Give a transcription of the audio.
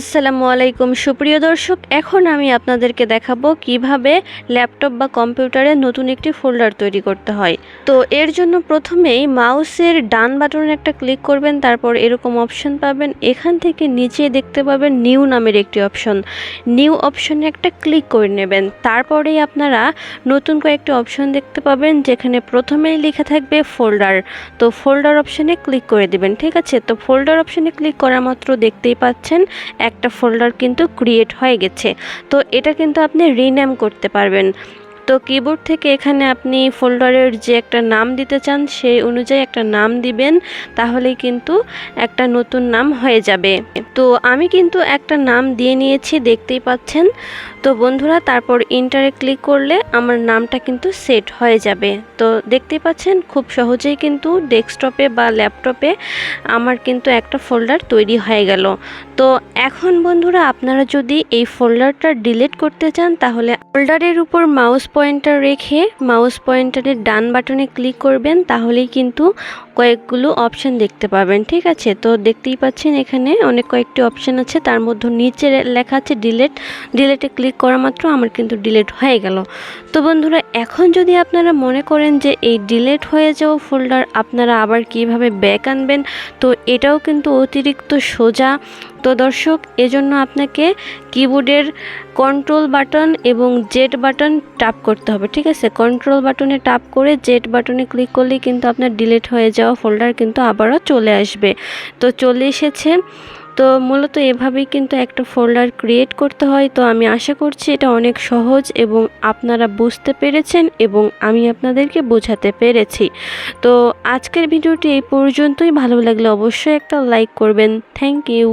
আসসালামু আলাইকুম। সুপ্রিয় দর্শক, এখন আমি আপনাদেরকে দেখাবো কীভাবে ল্যাপটপ বা কম্পিউটারে নতুন একটি ফোল্ডার তৈরি করতে হয়। তো এর জন্য প্রথমেই মাউসের ডান বাটনে একটা ক্লিক করবেন, তারপর এরকম অপশন পাবেন। এখান থেকে নিচে দেখতে পাবেন নিউ নামের একটি অপশন। নিউ অপশনে একটা ক্লিক করে নেবেন। তারপরেই আপনারা নতুন কয়েকটি অপশন দেখতে পাবেন, যেখানে প্রথমেই লেখা থাকবে ফোল্ডার। তো ফোল্ডার অপশনে ক্লিক করে দেবেন, ঠিক আছে? তো ফোল্ডার অপশনে ক্লিক করা মাত্র দেখতেই পাচ্ছেন একটা ফোল্ডার কিন্তু ক্রিয়েট হয়ে গেছে। তো এটা কিন্তু আপনি রিনেম করতে পারবেন। তো কিবোর্ড থেকে এখানে আপনি ফোল্ডারের যে একটা নাম দিতে চান, সেই অনুযায়ী একটা নাম দিবেন, তাহলেই কিন্তু একটা নতুন নাম হয়ে যাবে। তো আমি কিন্তু একটা নাম দিয়ে নিয়েছি, দেখতেই পাচ্ছেন। তো বন্ধুরা, তারপর ইন্টারে ক্লিক করলে আমার নামটা কিন্তু সেট হয়ে যাবে। তো দেখতেই পাচ্ছেন, খুব সহজেই কিন্তু ডেস্কটপে বা ল্যাপটপে আমার কিন্তু একটা ফোল্ডার তৈরি হয়ে গেল। তো এখন বন্ধুরা, আপনারা যদি এই ফোল্ডারটা ডিলিট করতে চান, তাহলে ফোল্ডারের উপর মাউস পয়েন্টার রেখে মাউস পয়েন্টারের ডান বাটনে ক্লিক করবেন তাহলেই কিন্তু কয়েকগুলো অপশান দেখতে পাবেন, ঠিক আছে? তো দেখতেই পাচ্ছেন এখানে অনেক কয়েকটি অপশান আছে, তার মধ্যে নিচে লেখা আছে ডিলেট ডিলেটে ক্লিক করা মাত্র আমার কিন্তু ডিলেট হয়ে গেল। তো বন্ধুরা, এখন যদি আপনারা মনে করেন যে এই ডিলেট হয়ে যাওয়া ফোল্ডার আপনারা আবার কীভাবে ব্যাক আনবেন, তো এটাও কিন্তু অতিরিক্ত সোজা। তো দর্শক, এজন্য আপনাকে কিবোর্ডের কন্ট্রোল বাটন এবং জেড বাটন টাপ করতে হবে, ঠিক আছে? কন্ট্রোল বাটনে টাপ করে জেড বাটনে ক্লিক করলেই কিন্তু আপনার ডিলেট হয়ে যাওয়া ফোল্ডার কিন্তু আবারও চলে আসবে। তো চলে এসেছে। তো মূলত এভাবেই কিন্তু একটা ফোল্ডার ক্রিয়েট করতে হয়। তো আমি আশা করছি এটা অনেক সহজ এবং আপনারা বুঝতে পেরেছেন এবং আমি আপনাদেরকে বোঝাতে পেরেছি। তো আজকের ভিডিওটি এই পর্যন্তই। ভালো লাগলে অবশ্যই একটা লাইক করবেন। Thank you